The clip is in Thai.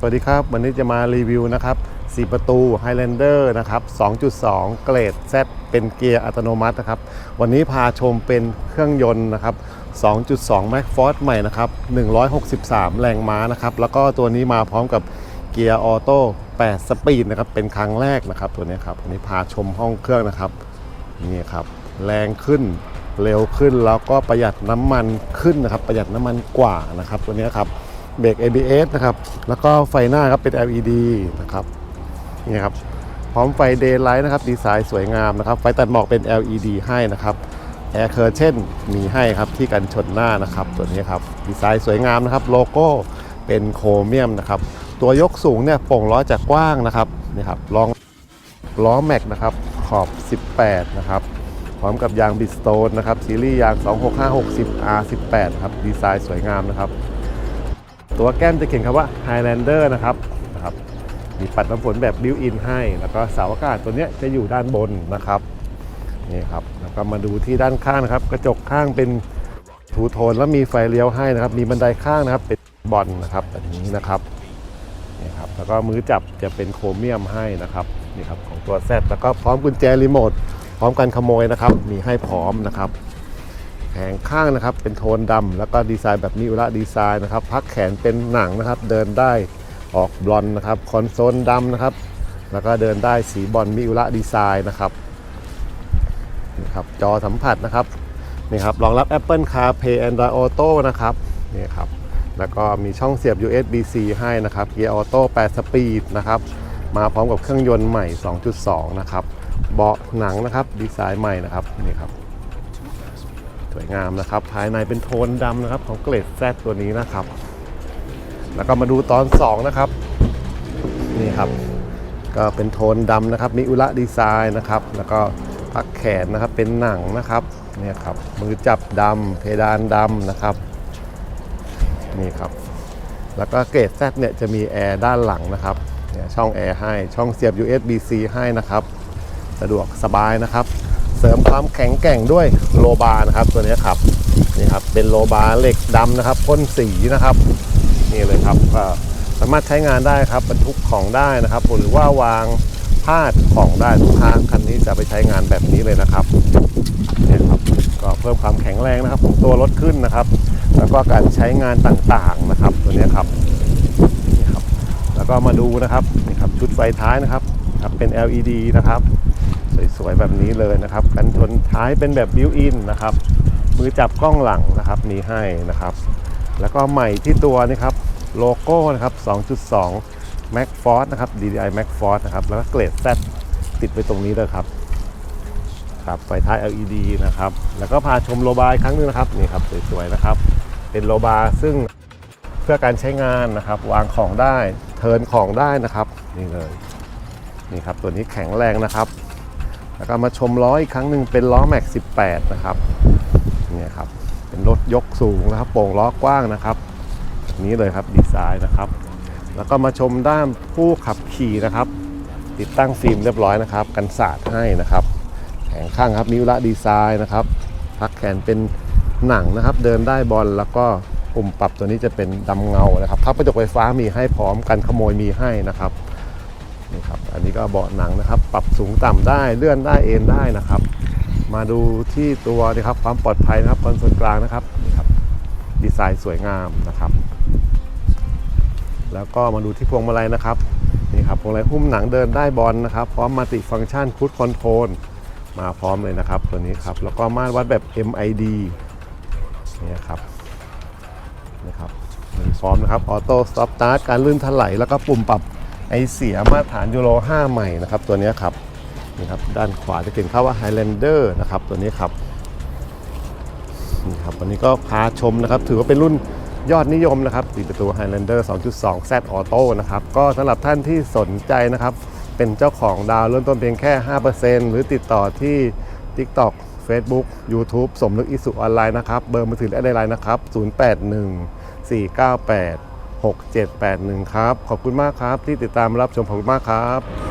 สวัสดีครับ วันนี้จะมารีวิวนะครับ 4 ประตู Highlander นะครับ 2.2 เกรด Z เป็นเกียร์อัตโนมัตินะครับ วันนี้พาชมเป็นเครื่องยนต์นะครับ 2.2 Max Force ใหม่นะครับ 163 แรงม้านะครับ แล้วก็ตัวนี้มาพร้อมกับเกียร์ออโต้ 8 สปีดนะครับ เป็นครั้งแรกนะครับ ตัวนี้ครับ วันนี้พาชมห้องเครื่องนะครับ นี่ครับ แรงขึ้น เร็วขึ้น แล้วก็ประหยัดน้ำมันขึ้นนะครับ ประหยัดน้ำมันกว่านะครับ ตัวนี้ครับ เบรก ABS นะครับ แล้วก็ไฟหน้าครับเป็น LED นะครับนี่ครับ พร้อมไฟ Daylight นะครับ ดีไซน์สวยงามนะครับ ไฟตัดหมอกเป็น LED ให้นะครับแอร์เคอร์เช่นมีให้ครับที่กันชนหน้านะครับ ตัวนี้ครับ ดีไซน์สวยงามนะครับ โลโก้เป็นโครเมียมนะครับ ตัวยกสูงเนี่ยโป่งล้อจะกว้างนะครับนี่ครับลองล้อแม็กนะครับ ขอบ 18 นะครับ พร้อมกับยางบิสโตนนะครับ ซีรีส์ยาง 26560 R18 ครับ ดีไซน์สวยงามนะครับ ตัวแก้มจะเขียนคำว่า Highlander นะครับนะครับ มีปัดน้ำฝนแบบบิวอินให้ แล้วก็เสาอากาศตัวนี้จะอยู่ด้านบนนะครับนี่ครับแล้วก็มาดูที่ด้านข้างนะครับ กระจกข้างเป็นทูโทนแล้วมีไฟเลี้ยวให้นะครับ มีบันไดข้างนะครับเป็นบอลนะครับแบบนี้นะครับนี่ครับแล้วก็มือจับจะเป็นโครเมียมให้นะครับนี่ครับของตัว Z แล้วก็พร้อมกุญแจรีโมทพร้อมกันขโมยนะครับ มีให้พร้อมนะครับ แผงข้างนะครับ เป็นโทนดำแล้วก็ดีไซน์แบบมิวระดีไซน์นะครับ พักแขนเป็นหนังนะครับ เดินได้ออกบลอนนะครับ คอนโซลดำนะครับ แล้วก็เดินได้สีบอลมิวระดีไซน์นะครับนี่ครับ จอสัมผัสนะครับนี่ครับรองรับ Apple CarPlay Android Auto นะครับนี่ครับแล้วก็มีช่องเสียบ USB-C ให้นะครับเกียร์ออโต้8สปีดนะครับมาพร้อมกับเครื่องยนต์ใหม่ 2.2 นะครับ เบาะหนังนะครับ ดีไซน์ใหม่นะครับนี่ครับ สวยงามนะครับ ภายในเป็นโทนดำนะครับ ของเกรด Z ตัวนี้นะครับ แล้วก็มาดูตอน 2 นะครับ นี่ครับ ก็เป็นโทนดำนะครับมิอุระดีไซน์นะครับ แล้วก็พักแขนนะครับเป็นหนังนะครับเนี่ยครับมือจับดำเพดานดำนะครับนี่ครับ แล้วก็เกรด Z เนี่ยจะมีแอร์ด้านหลังนะครับเนี่ยช่องแอร์ให้ช่องเสียบ USB-C ให้นะครับ สะดวกสบายนะครับ เสริมความแข็งแกร่งด้วยโลบาร์นะครับ ตัวนี้ครับนี่ครับเป็นโลบาร์เหล็กดำนะครับพ่นสีนะครับนี่เลยครับสามารถใช้งานได้ครับบรรทุกของได้นะครับ หรือว่าวางพาดของได้ทุกครั้งคันนี้จะไปใช้งานแบบนี้เลยนะครับนี่ครับก็เพิ่มความแข็งแรงนะครับของตัวรถขึ้นนะครับ แล้วก็การใช้งานต่างๆนะครับ ตัวนี้ครับนี่ครับ แล้วก็มาดูนะครับนี่ครับชุดไฟท้ายนะครับครับเป็น LED นะครับ สวยๆแบบนี้เลยนะครับ กันชนท้ายเป็นแบบบิวอินนะครับ มือจับกล้องหลังนะครับมีให้นะครับ แล้วก็ใหม่ที่ตัวนี่ครับโลโก้นะครับ 2.2 Mac Force นะครับ DDI Mac Force นะครับ แล้วก็เกรด Z ติดไว้ตรงนี้เลยครับครับไฟท้าย LED นะครับ แล้วก็พาชมโลบาอีกครั้งหนึงนะครับนี่ครับสวยๆนะครับ เป็นโลบาซึ่งเพื่อการใช้งานนะครับ วางของได้เทินของได้นะครับนี่เลยนี่ครับตัวนี้แข็งแรงนะครับ แล้วก็มาชมล้ออีกครั้งหนึ่งเป็นล้อแม็ก 18 นะครับเนี่ยครับ เป็นรถยกสูงนะครับ โป่งล้อกว้างนะครับ นี้เลยครับดีไซน์นะครับ แล้วก็มาชมด้านผู้ขับขี่นะครับ ติดตั้งฟิล์มเรียบร้อยนะครับ กันสาดให้นะครับแผงข้างครับมิวระดีไซน์นะครับ พักแขนเป็นหนังนะครับ เดินได้บอลแล้วก็ปุ่มปรับตัวนี้จะเป็นดำเงานะครับพับกระจกไฟฟ้ามีให้พร้อมกันขโมยมีให้นะครับ นี่ครับ อันนี้ก็เบาะหนังนะครับ ปรับสูงต่ำได้เลื่อนได้เอนได้นะครับ มาดูที่ตัวนะครับความปลอดภัยนะครับคอนโซลกลางนะครับนี่ครับ ดีไซน์สวยงามนะครับ แล้วก็มาดูที่พวงมาลัยนะครับนี่ครับพวงมาลัยหุ้มหนังเดินได้บอลนะครับ พร้อมมัลติฟังก์ชันคูดคอนโทรลมาพร้อมเลยนะครับ ตัวนี้ครับ แล้วก็มาตรวัดแบบ MID นี่ครับนี่ครับมีพร้อมนะครับออโต้สต็อป t าร์ t การลื่นถลายแล้วก็ปุ่มปรับ ไอเสียมาตรฐานยูโร5ใหม่นะครับตัวนี้ครับนี่ครับด้านขวาจะเขียนเขาว่า Highlander นะครับตัวนี้ครับนี่ครับวันนี้ก็พาชมนะครับ ถือว่าเป็นรุ่นยอดนิยมนะครับสีประตู Highlander 2.2 Z Auto นะครับก็สำหรับท่านที่สนใจนะครับ เป็นเจ้าของดาวเริ่มต้นเพียงแค่ 5%หรือติดต่อที่ TikTok Facebook YouTube สมนึกอิสุออนไลน์นะครับ เบอร์มือถือและไลน์นะครับ 081 498 6781 ครับ ขอบคุณมากครับที่ติดตามรับชมขอบคุณมากครับ